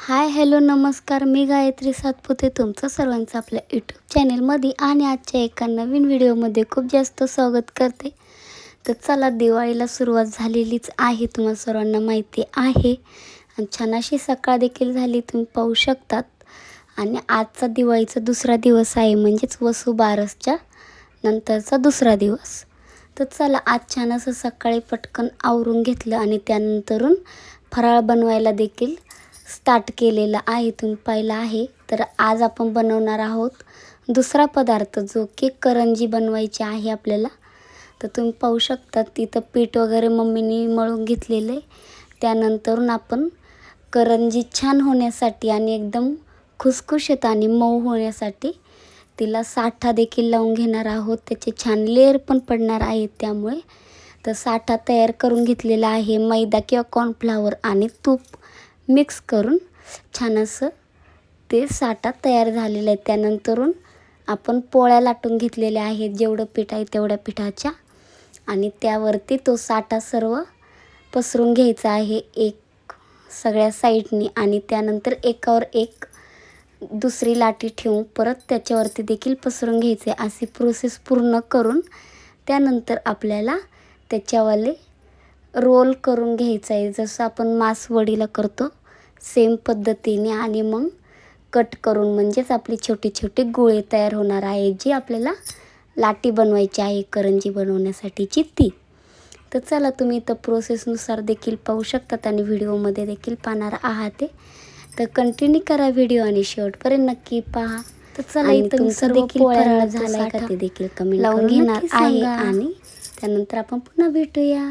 Hi hello नमस्कार. मी गायत्री सातपुते तुमचं सर्वांचं आपल्या यूट्यूब चॅनेलमध्ये आणि आजच्या एका नवीन व्हिडिओमध्ये खूप जास्त स्वागत करते. तर चला दिवाळीला सुरुवात झालेलीच आहे तुम्हाला सर्वांना माहिती आहे. आणि छान अशी सकाळ देखील झाली तुम्ही पाहू शकतात. आणि आजचा दिवाळीचा दुसरा दिवस आहे म्हणजेच वसू बारसच्या नंतरचा दुसरा दिवस. तर चला आज छान असं सकाळी पटकन आवरून घेतलं आणि त्यानंतरून फराळ बनवायला देखील स्टार्ट केलेलं आहे तुम्ही पाहिलं आहे. तर आज आपण बनवणार आहोत दुसरा पदार्थ जो की करंजी बनवायची आहे आपल्याला. तर तुम्ही पाहू शकता तिथं पीठ वगैरे मम्मीनी मळून घेतलेलं आहे. त्यानंतरून आपण करंजी छान होण्यासाठी आणि एकदम खुसखुशीत आणि मऊ होण्यासाठी तिला साठा देखील लावून घेणार आहोत. त्याचे छान लेअर पण पडणार आहेत त्यामुळे. तर साठा तयार करून घेतलेला आहे मैदा किंवा कॉर्नफ्लावर आणि तूप. मिक्स करून छान असं ते साठा तयार झालेलं आहे त्यानंतरून आपण पोळ्या लाटून घेतलेल्या आहेत. जेवढं पीठ आहे तेवढ्या पिठाच्या. आणि त्यावरती तो साठा सर्व पसरून घ्यायचा आहे एक सगळ्या साईडनी. आणि त्यानंतर एकावर एक दुसरी लाटी ठेवून परत त्याच्यावरती देखील पसरून घ्यायचे. अशी प्रोसेस पूर्ण करून त्यानंतर आपल्याला त्याच्यावाले रोल करून घ्यायचा आहे. जसं आपण मासवडीला करतो सेम पद्धतीने आणि मग कट करून म्हणजेच आपली छोटे छोटे गोळे तयार होणार आहे जी आपल्याला लाटी बनवायची आहे करंजी बनवण्यासाठीची ती. तर चला तुम्ही इथं प्रोसेसनुसार देखील पाहू शकतात आणि व्हिडिओमध्ये देखील पाहणार आहात ते. तर कंटिन्यू करा व्हिडिओ आणि शेवटपर्यंत नक्की पहा. तर चला इथं सर्व पोळ्या झाला का ते देखील कमी लावून घेणार आहे आणि त्यानंतर आपण पुन्हा भेटूया.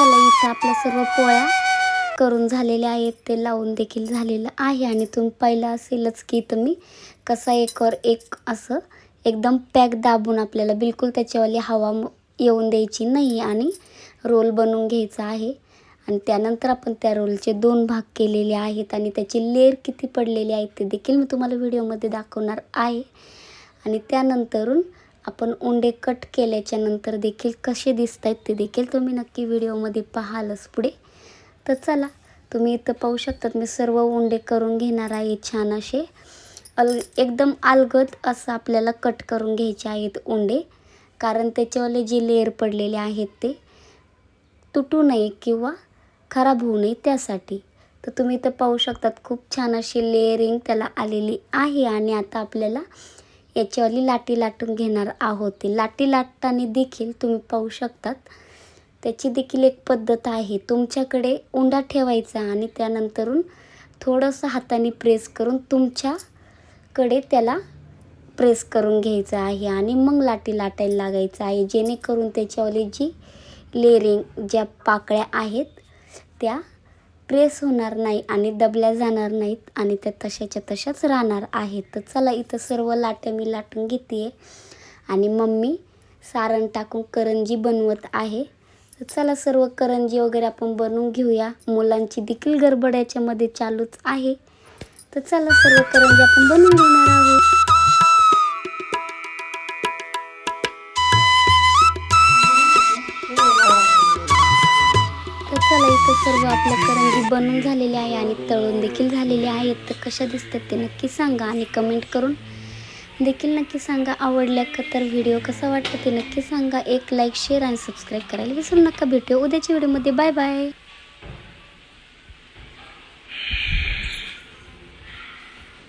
चला इथं आपल्या सर्व पोळ्या करून झालेल्या आहेत ते लावून देखील झालेलं आहे. आणि तुम्ही पाहिलं असेलच की इथं मी कसा एकवर एक असं एकदम पॅक दाबून आपल्याला बिलकुल त्याच्यावाली हवा येऊन द्यायची नाही आणि रोल बनवून घ्यायचा आहे. आणि त्यानंतर आपण त्या रोलचे दोन भाग केलेले आहेत आणि त्याची लेअर किती पडलेली आहेत ते देखील मी तुम्हाला व्हिडिओमध्ये दाखवणार आहे. आणि त्यानंतरून आपण उंडे कट केल्याच्यानंतर देखील कसे दिसत आहेत ते देखील तुम्ही नक्की व्हिडिओमध्ये पाहालच पुढे. तर चला तुम्ही इथं पाहू शकतात मी सर्व उंडे करून घेणार आहे छान असे. अल एकदम अलगद असं आपल्याला कट करून घ्यायचे आहेत उंडे कारण त्याच्यावाले जे लेअर पडलेले आहेत ते तुटू नये किंवा खराब होऊ नये त्यासाठी. तर तुम्ही इथं पाहू शकतात खूप छान अशी लेअरिंग त्याला आलेली आहे आणि आता आपल्याला याच्यावाली लाटी लाटून घेणार आहोत ते. लाटी लाटताना देखील तुम्ही पाहू शकतात. त्याची देखील एक पद्धत आहे. तुमच्याकडे उंडा ठेवायचा आणि त्यानंतरून थोडंसं हाताने प्रेस करून तुमच्याकडे त्याला प्रेस करून घ्यायचं आहे आणि मग लाटी लाटायला लागायचं आहे. जेणेकरून त्याच्यावाली जी लेअरिंग ज्या पाकळ्या आहेत त्या प्रेस होणार नाही आणि दबल्या जाणार नाहीत आणि त्या तशाच्या तशाच राहणार आहेत. तर चला इथं सर्व लाटे मी लाटून घेते आणि मम्मी सारण टाकून करंजी बनवत आहे. तर चला सर्व करंजी वगैरे आपण बनवून घेऊया. मुलांची देखील गडबड याच्यामध्ये चालूच आहे. तर चला सर्व करंजी आपण बनवून घेणार आहोत. चला इथं सर्व आपल्या करंजी बनून झालेले आहे आणि तळून देखील झालेले आहेत. तर कशा दिसतात ते नक्की सांगा आणि कमेंट करून देखील नक्की सांगा. आवडल्या का तर व्हिडिओ कसा वाटतं ते नक्की सांगा. एक लाईक शेअर आणि सबस्क्राईब करायला विसरू नका. भेटूया उद्याच्या व्हिडिओमध्ये बाय बाय